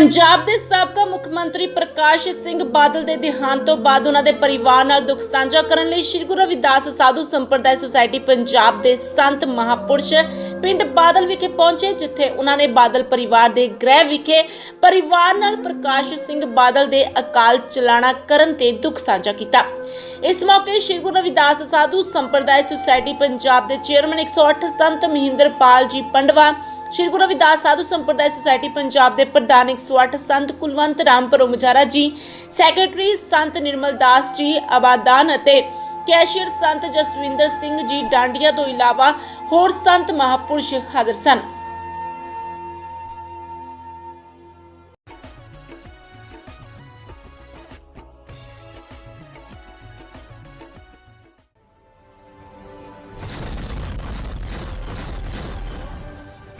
ਪੰਜਾਬ ਦੇ ਸਾਬਕਾ ਮੁੱਖ ਮੰਤਰੀ ਪ੍ਰਕਾਸ਼ ਸਿੰਘ ਬਾਦਲ ਦੇ ਦੇਹਾਂਤ ਤੋਂ ਬਾਅਦ ਉਹਨਾਂ ਦੇ ਪਰਿਵਾਰ ਨਾਲ ਦੁੱਖ ਸਾਂਝਾ ਕਰਨ ਲਈ ਸ੍ਰੀ ਗੁਰੂ ਰਵਿਦਾਸ ਸਾਧੂ ਸੰਪਰਦਾਇ ਸੁਸਾਇਟੀ ਪੰਜਾਬ ਦੇ ਸੰਤ ਮਹਾਪੁਰਸ਼ ਪਿੰਡ ਬਾਦਲ ਵਿਖੇ ਪਹੁੰਚੇ, ਜਿੱਥੇ ਉਹਨਾਂ ਨੇ ਬਾਦਲ ਪਰਿਵਾਰ ਦੇ ਗ੍ਰਹਿ ਵਿਖੇ ਪਰਿਵਾਰ ਨਾਲ ਪ੍ਰਕਾਸ਼ ਸਿੰਘ ਬਾਦਲ ਦੇ ਅਕਾਲ ਚਲਾਣਾ ਕਰਨ ਤੇ ਦੁੱਖ ਸਾਂਝਾ ਕੀਤਾ। ਇਸ ਮੌਕੇ ਸ੍ਰੀ ਗੁਰੂ ਰਵਿਦਾਸ ਸਾਧੂ ਸੰਪਰਦਾਇ ਸੁਸਾਇਟੀ ਪੰਜਾਬ ਦੇ ਚੇਅਰਮੈਨ 108 ਸੰਤ ਮਹਿੰਦਰਪਾਲ ਜੀ ਪੰਡਵਾ ਸ਼੍ਰੀ ਗੁਰੂ ਰਵਿਦਾਸ ਸਾਧੂ ਸੰਪਰਦਾਇ ਸੁਸਾਇਟੀ ਪੰਜਾਬ ਦੇ ਪ੍ਰਧਾਨ 108 ਸੰਤ ਕੁਲਵੰਤ ਰਾਮ ਪਰੋਮਜਾਰਾ ਜੀ, ਸੈਕਟਰੀ ਸੰਤ ਨਿਰਮਲ ਦਾਸ ਜੀ, ਆਬਾਦਾਨ ਅਤੇ ਕੈਸ਼ੀਅਰ ਸੰਤ ਜਸਵਿੰਦਰ ਸਿੰਘ ਜੀ ਡਾਂਡੀਆਂ ਤੋਂ ਇਲਾਵਾ ਹੋਰ ਸੰਤ ਮਹਾਪੁਰਸ਼ ਹਾਜ਼ਰ ਸਨ।